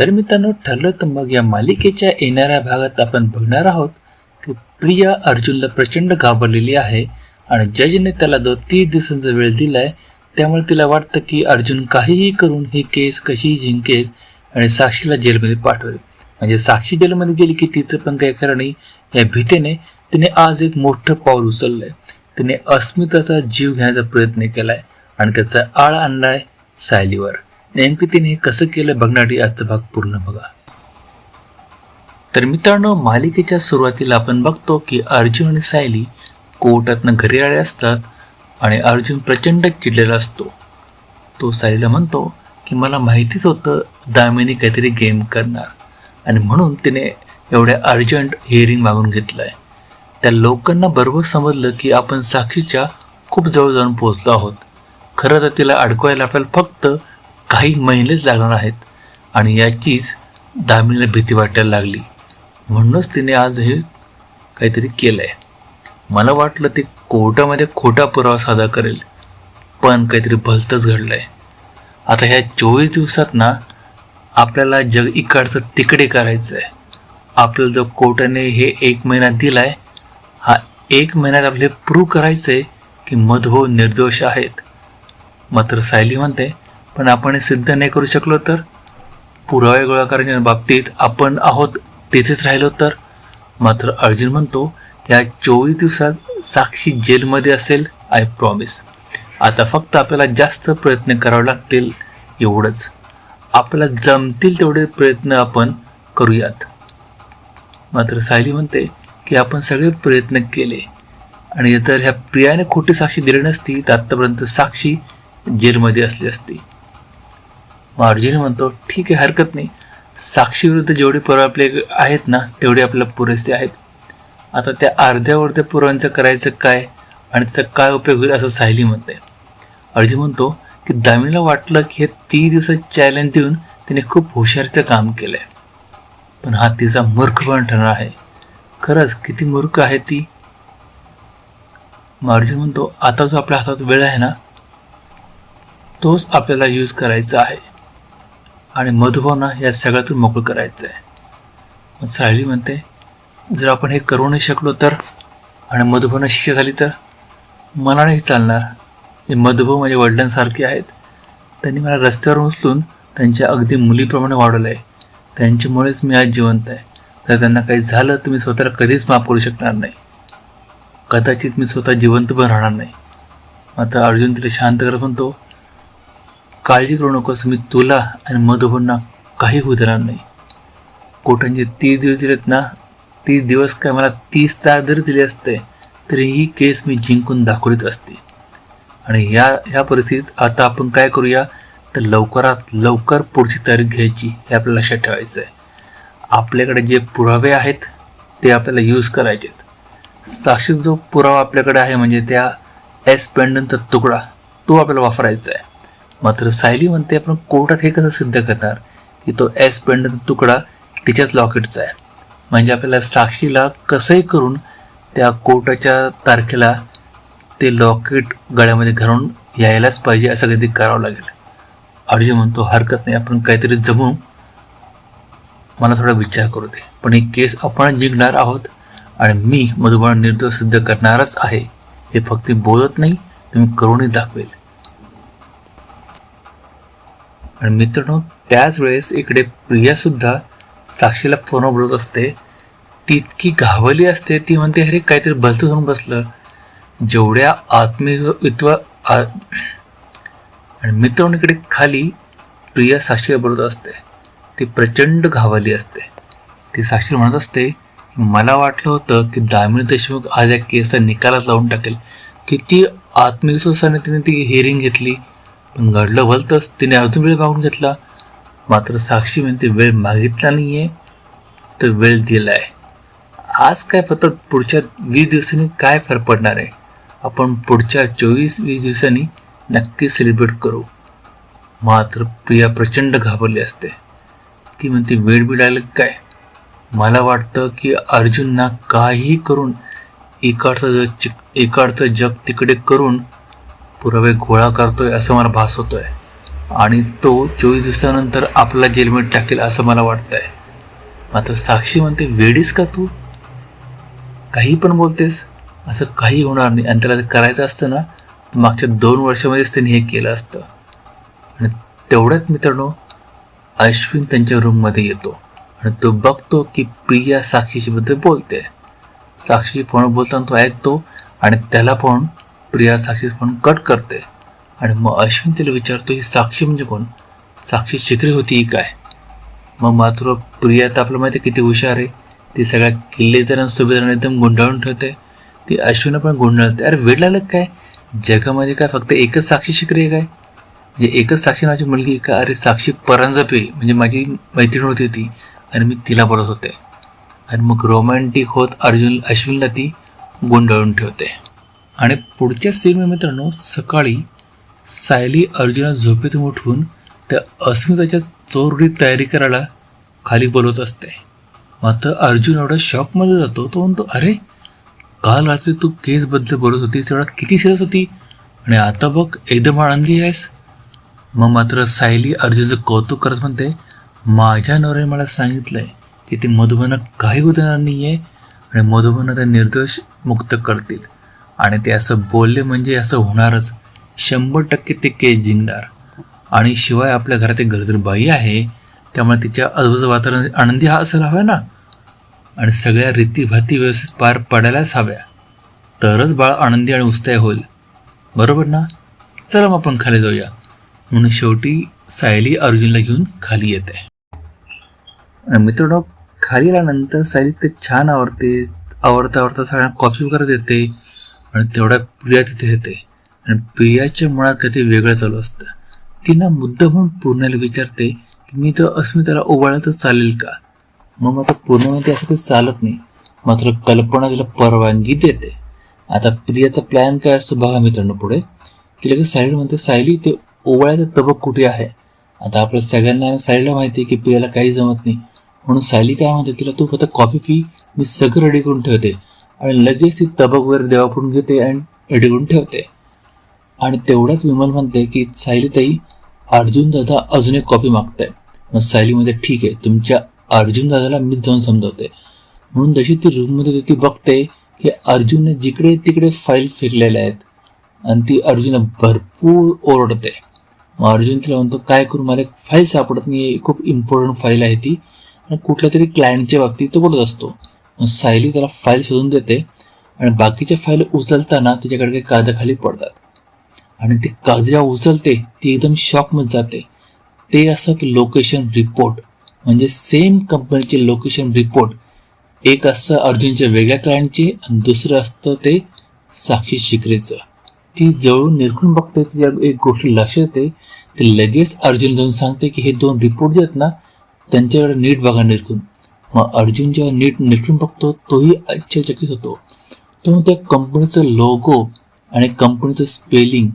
तर मित्रांनो ठरलं तर मग या मालिकेच्या येणाऱ्या भागात आपण बघणार आहोत की प्रिया अर्जुनला प्रचंड घाबरलेली आहे आणि जजने त्याला दो तीस दिवसांचा वेळ दिलाय त्यामुळे तिला वाटतं की अर्जुन काहीही करून ही केस कशीही जिंकेल आणि साक्षीला जेलमध्ये पाठवेल. म्हणजे साक्षी जेलमध्ये गेली की तिचं पण काही खरं नाही. या भीतीने तिने आज एक मोठं पाऊल उचललंय. तिने अस्मिताचा जीव घेण्याचा प्रयत्न केलाय आणि त्याचा आळ आणलाय सायलीवर. नेमकं तिने हे कसं केलं बघण्यासाठी आजचा भाग पूर्ण बघा. तर मित्रांनो मालिकेच्या सुरुवातीला आपण बघतो की अर्जुन आणि सायली कोर्टातनं घरी आले असतात आणि अर्जुन प्रचंड चिडलेला असतो. तो सायलीला म्हणतो की मला माहितीच होतं दामिनी काहीतरी गेम करणार. आणि म्हणून तिने एवढ्या अर्जंट हिअरिंग मागून घेतलं आहे त्या लोकांना बरोबर समजलं की आपण साक्षीच्या खूप जवळ जाऊन पोहोचलो आहोत. खरं तर तिला अडकवायला आपल्याला फक्त काही महिनेच लागणार आहेत आणि याचीच दामिनीला भीती वाटायला लागली. म्हणूनच तिने आज हे काहीतरी केलं आहे मला वाटलं ते कोर्टामध्ये खोटा पुरावा सादर करेल पण काहीतरी भलतंच घडलं आहे आता ह्या चोवीस दिवसात ना आपल्याला जग इकडचं तिकडे करायचं आहे आपल्याला जो कोर्टाने हे एक महिना दिला आहे हा एक महिन्यात आपले प्रूव्ह करायचं आहे की मधो निर्दोष आहेत. मात्र सायली म्हणते पण आपण हे सिद्ध नाही करू शकलो तर? पुरावे गोळा करण्याच्या बाबतीत आपण आहोत तेथेच राहिलो तर? मात्र अर्जुन म्हणतो या चोवीस दिवसात साक्षी जेलमध्ये असेल आय प्रॉमिस आता फक्त आपल्याला जास्त प्रयत्न करावे लागतील एवढंच. आपल्याला जमतील तेवढे प्रयत्न आपण करूयात. मात्र सायली म्हणते की आपण सगळे प्रयत्न केले. आणि जर ह्या प्रियाने खोटी साक्षी दिली नसती तर आत्तापर्यंत साक्षी जेलमध्ये असली असती. मग अर्जुन म्हणतो ठीक आहे हरकत नाही. साक्षीविरुद्ध जेवढे पुरावे आपले आहेत ना तेवढे आपल्याला पुरेसे आहेत. आता त्या अर्ध्यावर त्या पुराव्यांचं करायचं काय आणि त्याचा काय उपयोग होईल असं सायली म्हणते अर्जुन म्हणतो की दामिनीला वाटलं की हे तीन दिवसात चॅलेंज देऊन तिने खूप हुशारीचं काम केलं आहे पण हा तिचा मूर्खपण ठरणार आहे. खरंच किती मूर्ख आहे ती. मग अर्जुन म्हणतो आता जो आपल्या हातात वेळ आहे ना तोच आपल्याला यूज करायचा आहे. आणि मधुभावना या सगळ्यातून मोकळं करायचं आहे मग सायली म्हणते जर आपण हे करू नाही शकलो तर? आणि मधुभावना शिक्षा झाली तर? मला नाही चालणार. जे मधुभाऊ माझ्या वडिलांसारखे आहेत त्यांनी मला रस्त्यावर उचलून त्यांच्या अगदी मुलीप्रमाणे वाढवलं आहे त्यांच्यामुळेच मी आज जिवंत आहे. जर त्यांना काही झालं तर मी स्वतःला कधीच माफ करू शकणार नाही. कदाचित मी स्वतः जिवंत पण राहणार नाही. आता अर्जुन तिला शांत करत म्हणतो काळजी करू नकोस मी तुला आणि मधुभांना काही होऊ देणार नाही. कोटांचे तीस दिवस दिलेत ना तीस दिवस काय मला तीस तास जरी दिले असते तरी ही केस मी जिंकून दाखवलीच असते. आणि या ह्या परिस्थितीत आता आपण काय करूया तर लवकरात लवकर पुढची तारीख घ्यायची हे आपल्याला लक्षात ठेवायचं आहे आपल्याकडे जे पुरावे आहेत ते आपल्याला यूज करायचे आहेत साक्षी जो पुरावा आपल्याकडे आहे म्हणजे त्या एस पेंडनचा तुकडा तो आपल्याला वापरायचा आहे मात्र सायली म्हणते आपण कोर्टात हे कसं सिद्ध करणार? की तो एस पेंडचा तुकडा तिच्याच लॉकेटचा आहे. म्हणजे आपल्याला साक्षीला कसंही करून त्या कोर्टाच्या तारखेला ते लॉकेट गळ्यामध्ये घालून यायलाच पाहिजे असं काहीतरी करावं लागेल. अर्जुन म्हणतो हरकत नाही आपण काहीतरी जमू मला थोडा विचार करू दे. पण ही केस आपण जिंकणार आहोत आणि मी मधुबाळ निर्दोष सिद्ध करणारच आहे. हे फक्त बोलत नाही तुम्ही करूनही दाखवेल. आणि मित्रांनो त्याच वेळेस इकडे प्रियासुद्धा साक्षीला फोनवर बोलत असते. ती इतकी घावली असते ती म्हणते अरे काहीतरी भलतं करून बसलं. जेवढ्या आत्मीयत्व आ- आणि मित्रांनो इकडे खाली प्रिया साक्षीला बोलत असते. ती प्रचंड घावली असते. ती साक्षी म्हणत असते मला वाटलं होतं की दामिनी देशमुख आज या केसचा निकालात लावून टाकेल. किती आत्मविश्वासाने तिने ती हिअरिंग घेतली. पण घडलं भलतंच. तिने अजून वेळ मागून घेतला. मात्र साक्षी म्हणते वेळ मागितला नाही आहे तर वेळ दिला आहे आज काय फक्त पुढच्या वीस दिवसांनी काय फरक पडणार आहे? आपण पुढच्या चोवीस वीस दिवसांनी नक्की सेलिब्रेट करू. मात्र प्रिया प्रचंड घाबरली असते. ती म्हणते वेळ बिडायला काय? मला वाटतं की अर्जुनना काही करून इकडचं जग चिक इकडचं जग तिकडे करून पुरावे गोळा करतोय असं मला भास होतोय. आणि तो चोवीस दिवसानंतर आपला जेलमेट टाकेल असं मला वाटतंय. मात्र साक्षी म्हणते वेडीस का तू? काही पण बोलतेस असं काही होणार नाही. आणि त्याला करायचं असतं ना तर मागच्या दोन वर्षामध्येच त्यांनी हे केलं असतं. आणि तेवढ्यात मित्रांनो अश्विन त्यांच्या रूममध्ये येतो. आणि तो बघतो की प्रिया साक्षीशीबद्दल बोलते. साक्षी फोन बोलताना तो ऐकतो आणि त्याला फोन प्रिया साक्षीस फोन कट करते. आणि मग अश्विन तिला विचारतो ही साक्षी म्हणजे कोण? साक्षी शिकरी होती ही काय? मग मात्र प्रिया तर आपलं माहिती आहे किती हुशार आहे. ती सगळ्या किल्लेदार सुभेदारांना एकदम गुंडाळून ठेवते. ती अश्विन पण गुंडाळते. अरे वेळ लागलं काय? जगामध्ये काय फक्त एकच साक्षी शिकरी आहे काय? म्हणजे एकच साक्षी माझी मुलगी का? अरे साक्षी परांजपे. म्हणजे माझी मैत्रीण होती ती. आणि मी तिला बोलत होते. आणि मग रोमॅन्टिक होत अर्जुन अश्विनला ती गुंडाळून ठेवते. आणि पुढच्या सीनमध्ये मित्रांनो सकाळी सायली अर्जुना झोपेतून उठवून त्या अस्मिताच्या चोरडी तयारी करायला खाली बोलवत असते. मात्र अर्जुन एवढा शॉकमध्ये जातो तो म्हणतो अरे काल रात्री तू केसबद्दल बोलत होतीस तेवढा किती सिरियस होती? आणि आता बघ एकदम आणली आहेस. मग मात्र सायली अर्जुनचं कौतुक करत म्हणते माझ्या नवऱ्याने मला सांगितलंय की ते मधुबना काही उदाहरण नाही आहे आणि मधुबना त्या निर्दोष मुक्त करतील. आणि ते असं बोलले म्हणजे असं होणारच. शंभर टक्के ते केस जिंकणार. आणि शिवाय आपल्या घरात एक गरजर बाई आहे त्यामुळे तिच्या आजूबाजू वातावरण आनंदी हा असायला हवा ना. आणि सगळ्या रीतीभाती व्यवस्थित पार पडायलाच हव्या. तरच बाळ आनंदी आणि उत्साही होईल. बरोबर ना? चला मग आपण खाली जाऊया. म्हणून शेवटी सायली अर्जुनला घेऊन खाली येते. आणि मित्रांनो खाली आल्यानंतर सायली ते छान आवडते आवडता आवडता सगळ्यांना कॉफी वगैरे देते. आणि तेवढ्यात प्रिया तिथे येते. आणि प्रियाच्या मुळात काहीतरी वेगळं चालू असतं. ती ना मुद्दा म्हणून पूर्णाला विचारते की मी तर अस्मिताला ओवाळतच चालेल का? मग आता पूर्णमध्ये असं काही चालत नाही. मात्र कल्पना तिला परवानगी देते. आता प्रियाचा प्लॅन काय असतो बघा मित्रांनो पुढे. तिला की सायली म्हणते सायली ते ओवाळ्याचा तबक कुठे आहे? आता आपल्या सगळ्यांना सायलीला माहिती आहे की प्रियाला काही जमत नाही. म्हणून सायली काय म्हणते तिला तू फक्त कॉफी पी मी सगळं रेडी करून ठेवते. आणि लगेच ती तबक वगैरे देवाकडून घेते आणि रेडी ठेवते. आणि तेवढ्याच विमल म्हणते की सायलीताई अर्जुन दादा अजून एक कॉपी मागताय. मग सायलीमध्ये ठीक आहे तुमच्या अर्जुन दादाला मीच जाऊन समजवते. म्हणून जशी ती रूममध्ये ती बघते की अर्जुनने जिकडे तिकडे फाईल फेकलेल्या आहेत. आणि ती अर्जुनला भरपूर ओरडते. मग अर्जुन तिला म्हणतो काय करू मला एक फाईल सापडत नाही खूप इम्पॉर्टंट फाईल आहे ती. आणि कुठल्या तरी क्लायंटच्या बाबतीत तो बोलत असतो. सायली त्याला फाईल शोधून देते आणि बाकीच्या फाईल उचलताना तिच्याकडे काही कागदाखाली पडतात. आणि ते कागद जेव्हा उचलते ती एकदम शॉकमध्ये जाते. ते असतात लोकेशन रिपोर्ट म्हणजे सेम कंपनीचे लोकेशन रिपोर्ट एक असतं अर्जुनच्या वेगळ्या क्लायंटचे आणि दुसरं असतं ते साक्षी शिकरेचं ती जवळून निरखून बघते तिच्या एक गोष्ट लक्षात येते ते लगेच अर्जुन जाऊन सांगते की हे दोन रिपोर्ट जे आहेत ना त्यांच्याकडे नीट बघा निरखून. मग अर्जुन जेव्हा नीट निरखून बघतो तोही आश्चर्यचकित होतो. तो त्या कंपनीचं लोगो आणि कंपनीचं स्पेलिंग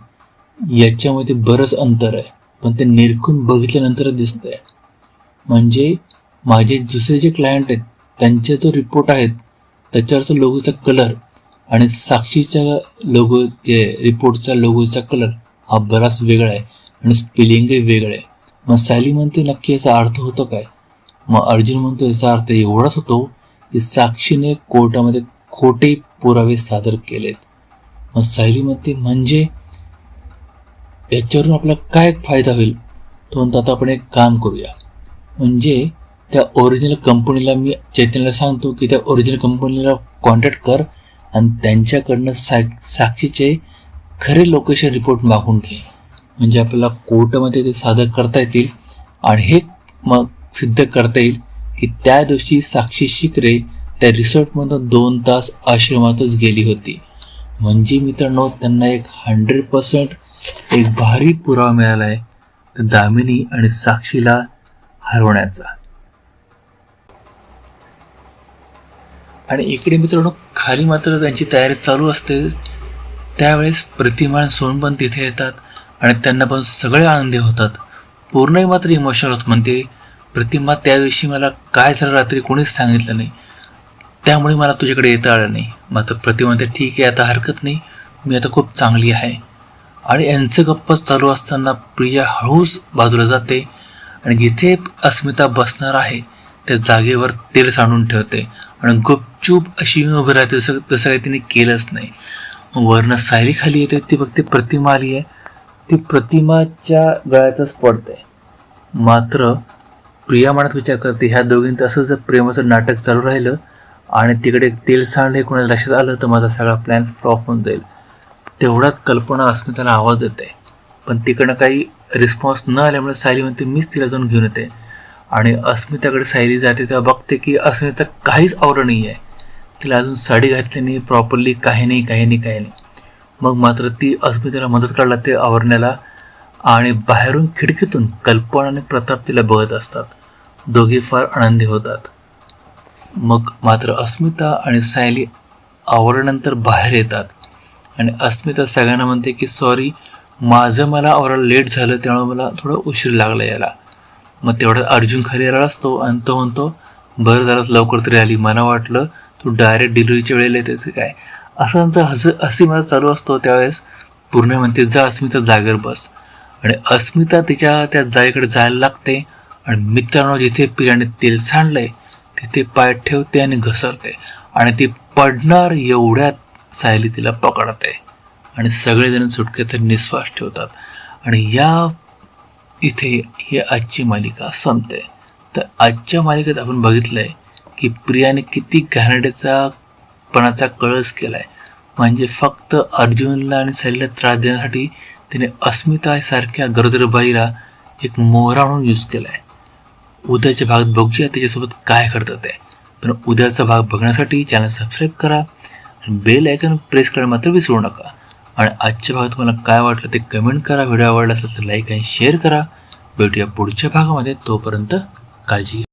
याच्यामध्ये बरंच अंतर आहे. पण ते निरखून बघितल्यानंतर दिसतंय. म्हणजे माझे दुसरे जे क्लायंट आहेत त्यांचा जो रिपोर्ट आहेत त्याच्यावरचा लोगोचा कलर आणि साक्षीचा लोगो जे रिपोर्टचा लोगोचा कलर हा बराच वेगळा आहे आणि स्पेलिंगही वेगळं आहे. मग सॅली म्हणते नक्की याचा अर्थ होतो काय? मग अर्जुन म्हणतो याचा अर्थ एवढाच होतो की साक्षीने कोर्टामध्ये खोटे पुरावे सादर केलेत. मग सायली म्हणते म्हणजे याच्यावरून आपला काय फायदा होईल? तो म्हणतो आता आपण एक काम करूया. म्हणजे त्या ओरिजिनल कंपनीला मी चैतन्यला सांगतो की त्या ओरिजिनल कंपनीला कॉन्टॅक्ट कर आणि त्यांच्याकडनं सा साक्षीचे खरे लोकेशन रिपोर्ट मागून घे. म्हणजे आपल्याला कोर्टामध्ये ते सादर करता येतील आणि हे मग सिद्ध करता येईल की त्या दिवशी साक्षी शिकरे त्या रिसॉर्टमधून दोन तास आश्रमातच गेली होती. म्हणजे मित्रांनो त्यांना एक हंड्रेड पर्सेंट एक भारी पुरावा मिळाला आहे तर दामिनी आणि साक्षीला हरवण्याचा. आणि इकडे मित्रांनो खाली मात्र त्यांची तयारी चालू असते. त्यावेळेस प्रतिमान सोन पण तिथे येतात आणि त्यांना पण सगळे आनंदी होतात. पूर्णही मात्र इमोशनल होत म्हणते. प्रतिमा त्याविषयी मला काय झालं रात्री कोणीच सांगितलं नाही. त्यामुळे मला तुझ्याकडे येता आलं नाही. मग आता प्रतिमा म्हणते ठीक आहे आता हरकत नाही. मी आता खूप चांगली आहे. आणि यांचं गप्पा चालू असताना प्रिया हळूच बाजूला जाते आणि जिथे अस्मिता बसणार आहे त्या जागेवर तेल सांडून ठेवते आणि गुपचूप अशी उभी राहते जसं तसं काही तिने केलंच नाही. वरनं सायली खाली येते ती बघते प्रतिमा आली आहे. ती प्रतिमाच्या गळ्यातच पडते. मात्र प्रिया मनात विचार करते ह्या दोघींचं असं जर प्रेमाचं नाटक चालू राहिलं आणि तिकडे तेल सांडले कोणाला लक्षात आलं तर माझा सगळा प्लॅन फ्लॉप होऊन जाईल. तेवढ्यात कल्पना अस्मिताला आवाज येते पण तिकडनं काही रिस्पॉन्स न आल्यामुळे सायली म्हणते मीच तिला जाऊन घेऊन येते. आणि अस्मिताकडे सायली जाते तेव्हा बघते की अस्मिता काहीच आवरण नाही आहे तिला अजून साडी घातली नाही प्रॉपरली काही नाही काही नाही काही नाही. मग मात्र ती अस्मिताला मदत करायला लागते आवरण्याला. आणि बाहेरून खिडकीतून कल्पना आणि प्रताप तिला बघत असतात. दोघे फार आनंदी होतात. मग मात्र अस्मिता आणि सायली आवरल्यानंतर बाहेर येतात. आणि अस्मिता सगळ्यांना म्हणते की सॉरी माझं मला आवरायला लेट झालं त्यामुळे मला थोडं उशीर लागला याला मग तेवढ्यात अर्जुन खाली आला असतो आणि तो म्हणतो बरं झालं लवकर तरी आली. मला वाटलं तू डायरेक्ट डिलिव्हरीच्या वेळेला येते काय? असं त्यांचं हस हसी माझा चालू असतो त्यावेळेस. पूर्ण म्हणते जा अस्मिता जागेवर बस. आणि अस्मिता तिच्या त्या जागेकडे जायला लागते आणि मित्रांनो जिथे पिराने तेल सांडलंय तिथे पाय ठेवते आणि घसरते. आणि ती पडणार एवढ्यात सायली तिला पकडते. आणि सगळेजण सुटकेत निश्वास ठेवतात. आणि या इथे ही आजची मालिका संपते. तर आजच्या मालिकेत आपण बघितलं आहे की प्रियाने किती घाणेरड्याचा पणाचा कळस केला आहे म्हणजे फक्त अर्जुनला आणि सैलीला त्रास देण्यासाठी तिने अस्मितासारख्या गरोदरबाईला एक मोहरा म्हणून यूज केला आहे उद्याच्या भागात बघूया त्याच्यासोबत काय करतात ते. पण उद्याचा भाग बघण्यासाठी चॅनल सबस्क्राईब करा बेल आयकन प्रेस करायला मात्र विसरू नका. आणि आजच्या भागात तुम्हाला काय वाटलं ते कमेंट करा. व्हिडिओ आवडला असेल तर लाईक आणि शेअर करा. भेटूया पुढच्या भागामध्ये. तोपर्यंत काळजी घ्या.